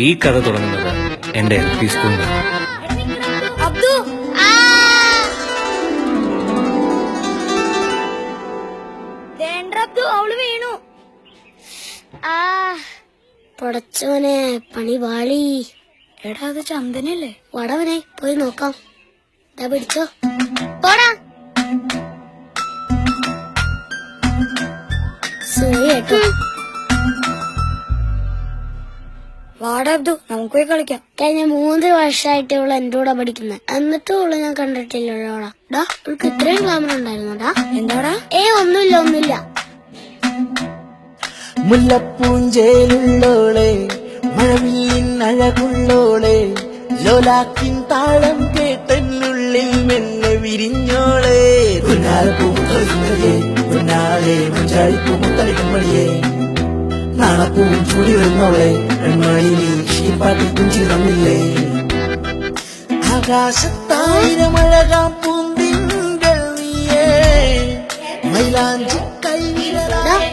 ഈ കഥ തുടങ്ങുന്നത് എന്റെ എൽ പി സ്കൂളിൽ പൊടച്ചോനെ പണി വാളി. എടാ അത് ചന്ദനല്ലേ? വടവനെ പോയി നോക്കാം. ഇതാ പിടിച്ചോ. പോടാ. കേട്ടോ. വാടാബ്ദു നമുക്ക് പോയി കളിക്കാം. കഴിഞ്ഞ മൂന്ന് വർഷമായിട്ട് ഇവൾ എന്റെ കൂടെ പഠിക്കുന്നത് എന്നിട്ടും ഇവൾ ഞാൻ കണ്ടിട്ടില്ലല്ലോടാ ഡാ ഇവൾക്ക് ഇത്രയും ഗ്ലാമർ ഉണ്ടായിരുന്നോടാ എന്താടാ? ഏ ഒന്നുമില്ല ഒന്നുമില്ല. മുല്ലപ്പൂഞ്ചേലുള്ളോളെ മഴവില്ലിൻ അഴകുള്ളോളെ ലോലാക്കിൻ താളം കേട്ടനുള്ളിൽ മെല്ലെ വിരിഞ്ഞോളെ. പുന്നാലപ്പൂമുത്തളിക്കുമടിയേ പുന്നാലെ മുഞ്ചാടിപ്പൂമുത്തളിക്കുമടിയേ നാളപ്പൂവും ചൂടി വരുന്നോളെ പെൺമണി നീ ഷീപ്പാട്ടിൽ കുഞ്ചി തന്നില്ലേ ആകാശത്തായിരം അഴകാം പൂന്തിങ്കൾ മൈലാഞ്ചി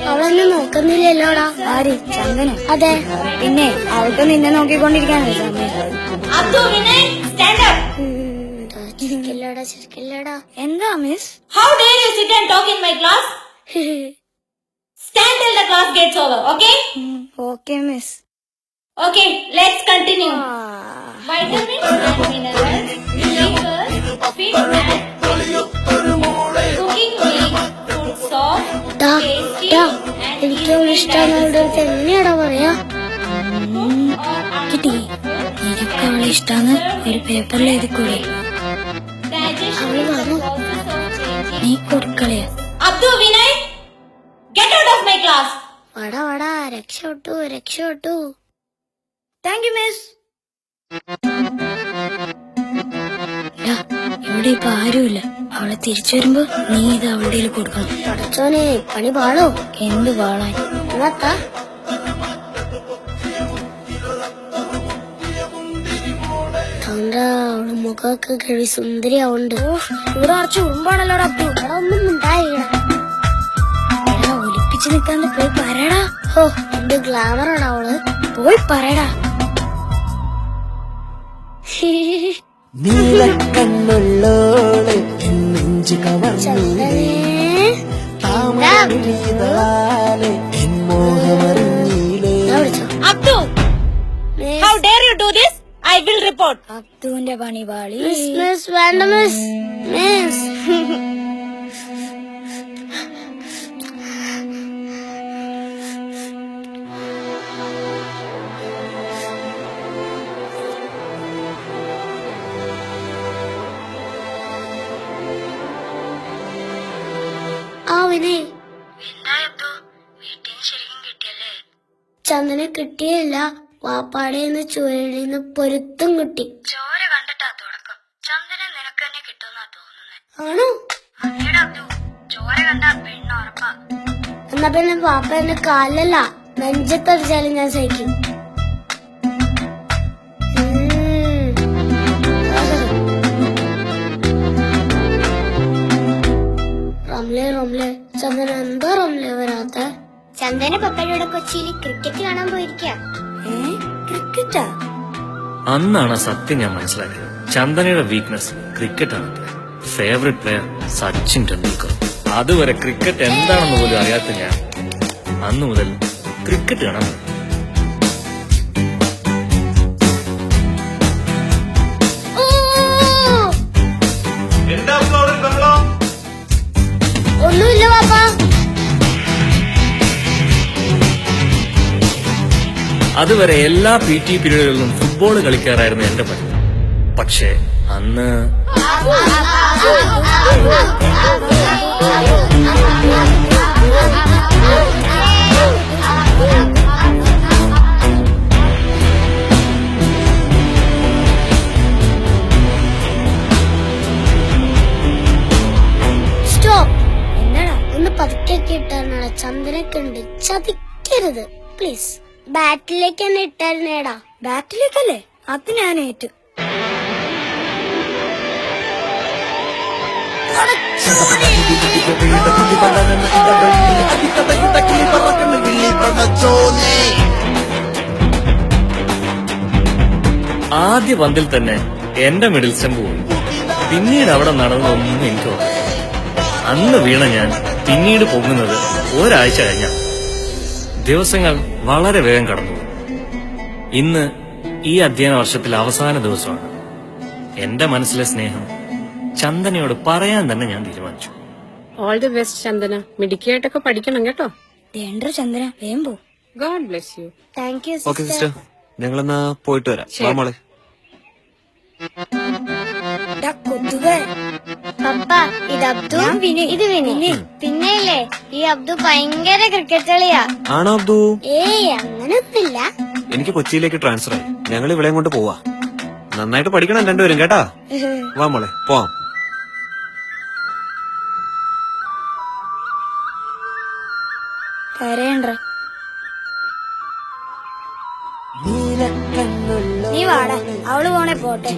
അവളെന്നെ നോക്കുന്നില്ലല്ലോടാ. ആര്? ചന്ദന? അതെ. പിന്നെ അവൾക്ക് നിന്നെ up. ചിരിക്കില്ലടാ ചിരിക്കില്ലടാ. എന്താ miss how dare you sit and talk in my class? Stand till the class gets over, okay? Okay, miss. Okay, let's continue. Vitamins and minerals, and cooking meat, food soft, da, tasty and എനിക്ക് അവളെ ഇഷ്ടമാണ് അവളുടെ അടുത്ത് എങ്ങനെയാടാ പറയാ കിട്ടി നിനക്ക് അവളെ ഇഷ്ടാന്ന് ഒരു പേപ്പറിൽ എഴുതിക്കൂടെ അവൾ of നീ കൊടുക്കളയാ Vinay, get out of my class. വടാ വടാ രക്ഷപ്പെട്ടു രക്ഷപ്പെട്ടു. താങ്ക് യു മിസ് ഇവിടെ ഇപ്പൊ ആരുമില്ല. അവളെ തിരിച്ചു വരുമ്പോ നീ ഇത് അവളുടെ കയ്യിൽ കൊടുക്കണം. അടച്ചോനെ പണി പാളോ? എന്ത് പാളാൻ എന്നാത്താ തൊണ്ട അവൾ മുഖമൊക്കെ കഴി സുന്ദരിയാവുണ്ട്. ഇവിടെ കുറച്ച് ഉറുമ്പാണല്ലോടാ അപ്പു. ഇവിടെ ഒന്നും ഉണ്ടായില്ല ഒലിപ്പിച്ച് നിക്കാണ്ട് പോയി പറയടാ. ഓ എന്ത് ഗ്ലാമറാണ് അവൾ. പോയി പറയടാ. നീലക്കണ്ണുള്ളോളെ നെഞ്ചു കവർന്നില്ലേ? ചന്ദനേ. താമരവിളിതളാലെ എൻ മോഹമറിഞ്ഞില്ലേ? ദാ വിളിച്ചോ. Abdu, miss how dare you do this? I will report. അബ്ദുവിന്റെ പണിപാളി. മിസ് മിസ് വേണ്ട മിസ് മിസ് ആ വിനയ് ചന്ദന കിട്ടിയില്ല വാപ്പാടേന്ന് നിന്ന് പൊരുത്തും കിട്ടി. ചോര കണ്ടിട്ടാ തുടക്കം. ചന്ദന നിനക്ക് തന്നെ കിട്ടുമെന്നാ തോന്നുന്നത് ആണോ? ചോര കണ്ടാ പെണ്ണ് ഉറപ്പാ. എന്നാ പിന്നെ വാപ്പ എന്റെ കാലല്ല. നെഞ്ചത്തടിച്ചാലും ഞാൻ സഹിക്കും. റംലെ റംലെ. ചന്ദന എന്താ റംലെ വരാത്ത? ചന്ദന പപ്പയുടെ കൊച്ചിയിൽ ക്രിക്കറ്റ് കാണാൻ പോയിരിക്ക. ക്രിക്കറ്റാ അന്നാണ് സത്യം ഞാൻ മനസ്സിലാക്കിയത്. ചന്ദനയുടെ വീക്ക്നെസ് ക്രിക്കറ്റ് ആണ് ഫേവറേറ്റ് പ്ലെയർ സച്ചിൻ ടെണ്ടുൽക്കർ. അതുവരെ ക്രിക്കറ്റ് എന്താണെന്ന് പോലും അറിയാത്ത ഞാൻ അന്നു മുതൽ ക്രിക്കറ്റ് കാണാൻ അതുവരെ എല്ലാ പി ടി പീരീഡുകളിലും ഫുട്ബോൾ കളിക്കാറായിരുന്നു എന്റെ പണി പക്ഷേ അന്ന് ഉണ്ട്. ചതിക്കരുത്. പ്ലീസ് ബാറ്റിലേക്ക് തന്നെ ഇട്ടായിരുന്നേടാ. ബാറ്റിലേക്കല്ലേ? അത് ഞാൻ ഏറ്റു. ആദ്യ പന്തിൽ തന്നെ എന്റെ മിഡിൽ സ്റ്റംപ് പോയി. പിന്നീട് അവിടെ നടന്നതൊന്നും എനിക്ക്. അന്ന് വീണ ഞാൻ പിന്നീട് പൊങ്ങുന്നത് ഒരാഴ്ച കഴിഞ്ഞ ദിവസങ്ങൾ വളരെ വേഗം കടന്നു. ഇന്ന് ഈ അധ്യയന വർഷത്തിൽ അവസാന ദിവസമാണ്. എന്റെ മനസ്സിലെ സ്നേഹം ചന്ദനയോട് പറയാൻ തന്നെ ഞാൻ തീരുമാനിച്ചു. All the best Chandana. മിടുക്കിയായിട്ടൊക്കെ പഠിക്കണം കേട്ടോ. വേണ്ട ചന്ദന വേഗം പോ. God bless you thank you okay sister ഞങ്ങളെന്നാ പോയിട്ട് വരാം. വാ മോളെ. പപ്പ ഇത് അബ്ദു ഇത് വിനി. പിന്നെ ഇല്ലേ ഈ അബ്ദു ഭയങ്കര ക്രിക്കറ്റ് കളിയാ. ആണോ അബ്ദു? ഏയ് അങ്ങനൊന്നില്ല എനിക്ക് കൊച്ചിയിലേക്ക് ട്രാൻസ്ഫർ ആയി. ഞങ്ങൾ ഇവിടെ കൊണ്ട് പോവാ. നന്നായിട്ട് പഠിക്കണം രണ്ടുപേരും കേട്ടാ? വാ മോളെ പോവാം. നീ വാടാ അവൾ പോണേ പോട്ടെ.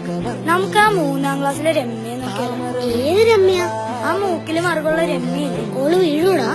നമുക്ക് ആ മൂന്നാം ക്ലാസ്സിലെ രമ്യ ഏത് രമ്യ? ആ മൂക്കിൽ മറുകുള്ള രമ്യ ഓൾ വീഴൂടാ